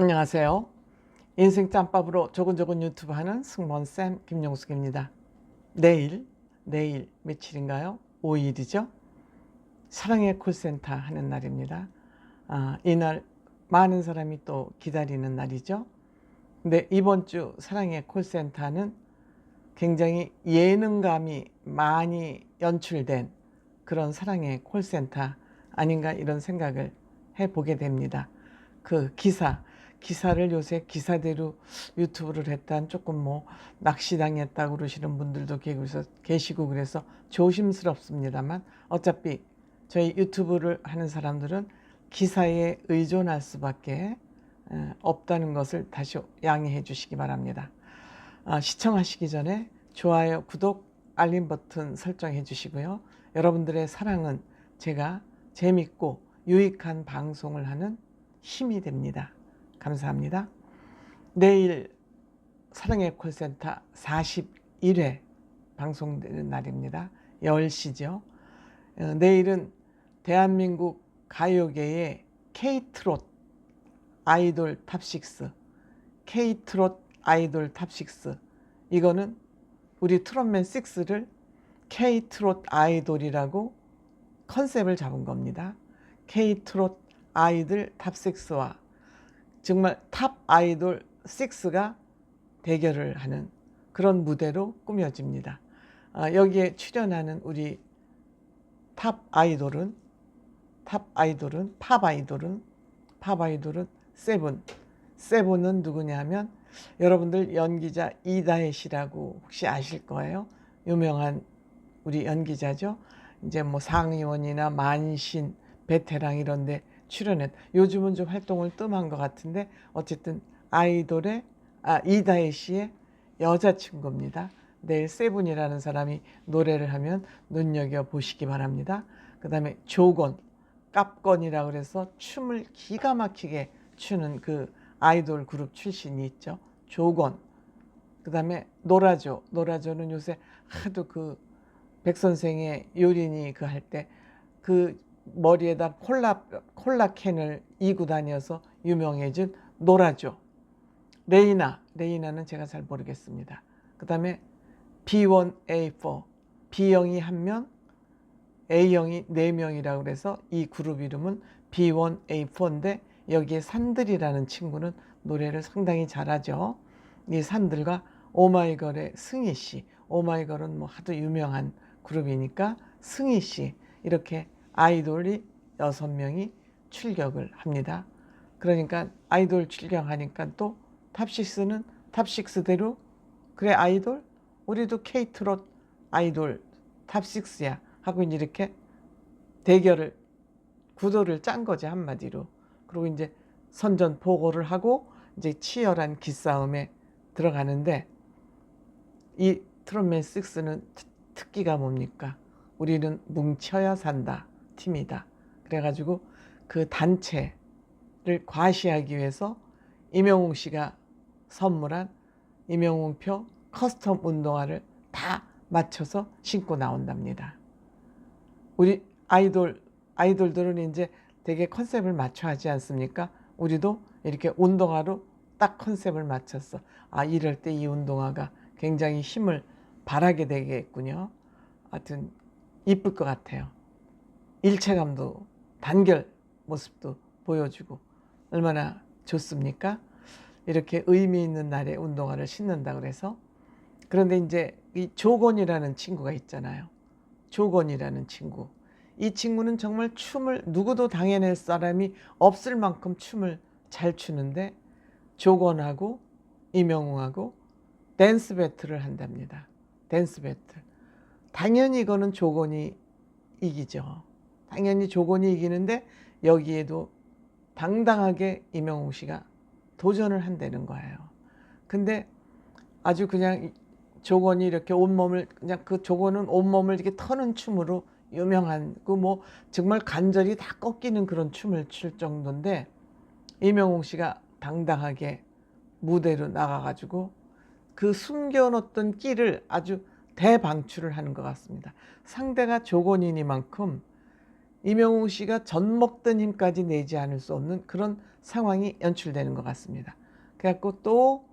안녕하세요. 인생 짬밥으로 조근조근 유튜브 하는 승무원쌤 김용숙입니다. 내일, 내일 며칠인가요? 5일이죠? 사랑의 콜센터 하는 날입니다. 아, 이날 많은 사람이 또 기다리는 날이죠. 근데 이번 주 사랑의 콜센터는 굉장히 예능감이 많이 연출된 그런 사랑의 콜센터 아닌가 이런 생각을 해보게 됩니다. 그 기사, 기사를 요새 기사대로 유튜브를 했단 조금 뭐 낚시당했다고 그러시는 분들도 계시고 그래서 조심스럽습니다만 어차피 저희 유튜브를 하는 사람들은 기사에 의존할 수밖에 없다는 것을 다시 양해해 주시기 바랍니다. 아, 시청하시기 전에 좋아요, 구독, 알림 버튼 설정해 주시고요. 여러분들의 사랑은 제가 재밌고 유익한 방송을 하는 힘이 됩니다. 감사합니다. 내일 사랑의 콜센터 41회 방송되는 날입니다. 10시죠. 어, 내일은 대한민국 가요계의 K-트롯 아이돌 탑6, K-트롯 아이돌 탑6 이거는 우리 트롯맨 6를 K-트롯 아이돌이라고 컨셉을 잡은 겁니다. K-트롯 아이들 탑6와 정말 탑 아이돌 6가 대결을 하는 그런 무대로 꾸며집니다. 아, 여기에 출연하는 우리 탑 아이돌은 탑 아이돌은 팝 아이돌은 팝 아이돌은 세븐 세븐은 누구냐면 여러분들 연기자 이다혜 씨라고 혹시 아실 거예요. 유명한 우리 연기자죠. 이제 뭐 상의원이나 만신 베테랑 이런데 출연했. 요즘은 좀 활동을 뜸한 것 같은데 어쨌든 아이돌의 아 이다혜 씨의 여자친구입니다. 내일 세븐이라는 사람이 노래를 하면 눈여겨 보시기 바랍니다. 그 다음에 조건, 깝건이라고 그래서 춤을 기가 막히게 추는 그 아이돌 그룹 출신이 있죠. 조건. 그 다음에 노라조. 노라조는 요새 하도 그 백 선생의 요린이 그 할 때 그 머리에다 콜라, 콜라 캔을 이고 다녀서 유명해진 노라조. 레이나. 레이나는 제가 잘 모르겠습니다. 그 다음에 B1A4. B형이 한 명, A형이 네 명이라고 그래서 이 그룹 이름은 B1A4인데 여기에 산들이라는 친구는 노래를 상당히 잘하죠. 이 산들과 오마이걸의 승희 씨, 오마이걸은 뭐 하도 유명한 그룹이니까 승희 씨 이렇게 아이돌이 여섯 명이 출격을 합니다. 그러니까 아이돌 출격하니까 또 탑식스는 탑식스대로 그래 아이돌 우리도 케이트롯 아이돌 탑식스야 하고 이제 이렇게 대결을 구도를 짠 거지 한마디로. 그리고 이제 선전 보고를 하고 이제 치열한 기싸움에 들어가는데 이 트롯맨 6는 특기가 뭡니까? 우리는 뭉쳐야 산다 팀이다. 그래가지고 그 단체를 과시하기 위해서 임영웅 씨가 선물한 임영웅표 커스텀 운동화를 다 맞춰서 신고 나온답니다. 우리 아이돌 아이돌들은 이제 되게 컨셉을 맞춰 하지 않습니까? 우리도 이렇게 운동화로 딱 컨셉을 맞췄어. 아, 이럴 때 이 운동화가 굉장히 힘을 발하게 되겠군요. 하여튼 이쁠 것 같아요. 일체감도 단결 모습도 보여주고 얼마나 좋습니까? 이렇게 의미 있는 날에 운동화를 신는다 그래서 그런데 이제 이 조건이라는 친구가 있잖아요. 조건이라는 친구. 이 친구는 정말 춤을 누구도 당해낼 사람이 없을 만큼 춤을 잘 추는데 조건하고 이명웅하고 댄스 배틀을 한답니다. 댄스 배틀. 당연히 이거는 조건이 이기죠. 당연히 조건이 이기는데 여기에도 당당하게 이명웅 씨가 도전을 한다는 거예요. 근데 아주 그냥 조건이 이렇게 온몸을 그냥 그 조건은 온몸을 이렇게 터는 춤으로 유명한 그 뭐 정말 관절이 다 꺾이는 그런 춤을 출 정도인데 이명웅 씨가 당당하게 무대로 나가가지고 그 숨겨놓던 끼를 아주 대방출을 하는 것 같습니다. 상대가 조건이니만큼 이명웅 씨가 젖 먹던 힘까지 내지 않을 수 없는 그런 상황이 연출되는 것 같습니다. 그래갖고 또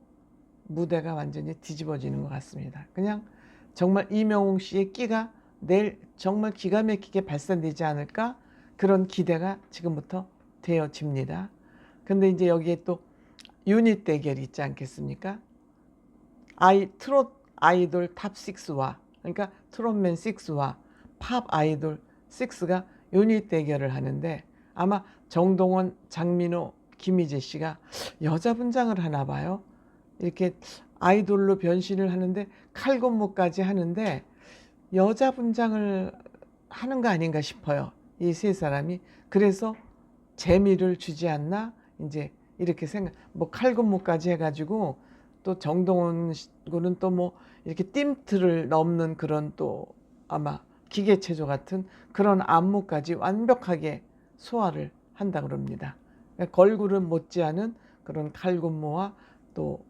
무대가 완전히 뒤집어지는 것 같습니다. 그냥 정말 이명웅 씨의 끼가 내일 정말 기가 막히게 발산되지 않을까 그런 기대가 지금부터 되어집니다. 근데 이제 여기에 또 유닛 대결이 있지 않겠습니까? 아이 트롯 아이돌 탑 6와 그러니까 트롯맨 6와 팝 아이돌 6가 유닛 대결을 하는데 아마 정동원, 장민호, 김희재 씨가 여자 분장을 하나 봐요. 이렇게 아이돌로 변신을 하는데 칼군무까지 하는데 여자 분장을 하는 거 아닌가 싶어요. 이 세 사람이 그래서 재미를 주지 않나 이제 이렇게 생각 뭐 칼군무까지 해가지고 또 정동원 군은 또 뭐 이렇게 띠틀을 넘는 그런 또 아마 기계체조 같은 그런 안무까지 완벽하게 소화를 한다 그럽니다. 그러니까 걸그룹 못지않은 그런 칼군무와 또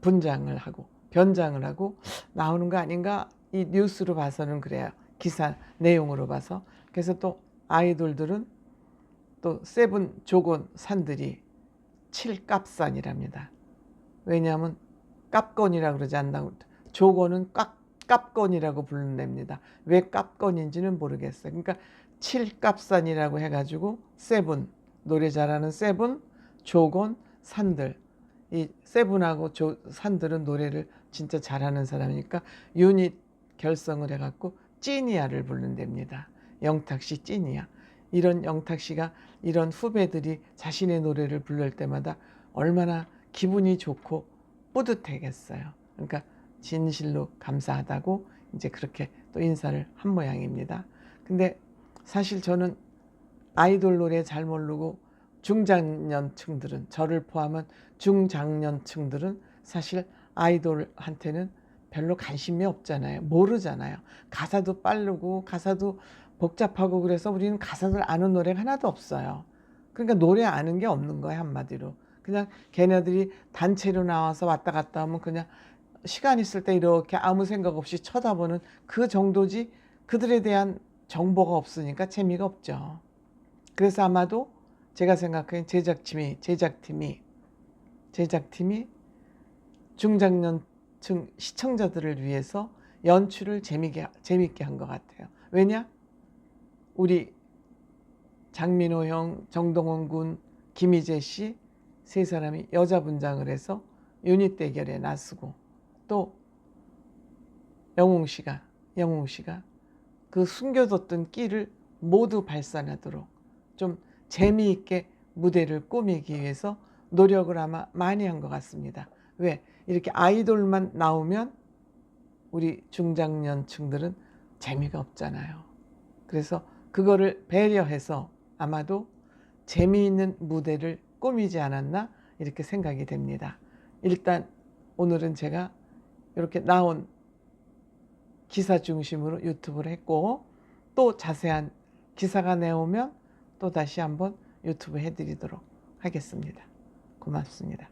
분장을 하고 변장을 하고 나오는 거 아닌가 이 뉴스로 봐서는 그래요. 기사 내용으로 봐서 그래서 또 아이돌들은 또 세븐 조곤 산들이 칠갑산이랍니다. 왜냐하면 깝건이라 그러지 않나고 조건은 깝, 깝건이라고 부른답니다. 왜 깝건인지는 모르겠어요. 그러니까 칠갑산이라고 해가지고 세븐 노래 잘하는 세븐 조건 산들 이 세븐하고 조, 산들은 노래를 진짜 잘하는 사람이니까 유닛 결성을 해갖고 찌니아를 부른답니다. 영탁 씨 찌니아 이런 영탁 씨가 이런 후배들이 자신의 노래를 부를 때마다 얼마나 기분이 좋고 뿌듯하겠어요. 그러니까 진실로 감사하다고 이제 그렇게 또 인사를 한 모양입니다. 근데 사실 저는 아이돌 노래 잘 모르고 중장년층들은 저를 포함한 중장년층들은 사실 아이돌한테는 별로 관심이 없잖아요. 모르잖아요. 가사도 빠르고 가사도 복잡하고 그래서 우리는 가사를 아는 노래가 하나도 없어요. 그러니까 노래 아는 게 없는 거예요 한마디로. 그냥 걔네들이 단체로 나와서 왔다 갔다 하면 그냥 시간 있을 때 이렇게 아무 생각 없이 쳐다보는 그 정도지 그들에 대한 정보가 없으니까 재미가 없죠. 그래서 아마도 제가 생각하기엔 제작팀이 제작팀이 제작팀이 중장년층 시청자들을 위해서 연출을 재미게 재밌게 한 것 같아요. 왜냐? 우리 장민호 형, 정동원 군, 김희재 씨 세 사람이 여자 분장을 해서 유닛 대결에 나서고 또 영웅 씨가 영웅 씨가 그 숨겨뒀던 끼를 모두 발산하도록 좀 재미있게 무대를 꾸미기 위해서 노력을 아마 많이 한 것 같습니다. 왜? 이렇게 아이돌만 나오면 우리 중장년층들은 재미가 없잖아요. 그래서 그거를 배려해서 아마도 재미있는 무대를 꾸미지 않았나 이렇게 생각이 됩니다. 일단 오늘은 제가 이렇게 나온 기사 중심으로 유튜브를 했고 또 자세한 기사가 나오면 또 다시 한번 유튜브 해드리도록 하겠습니다. 고맙습니다.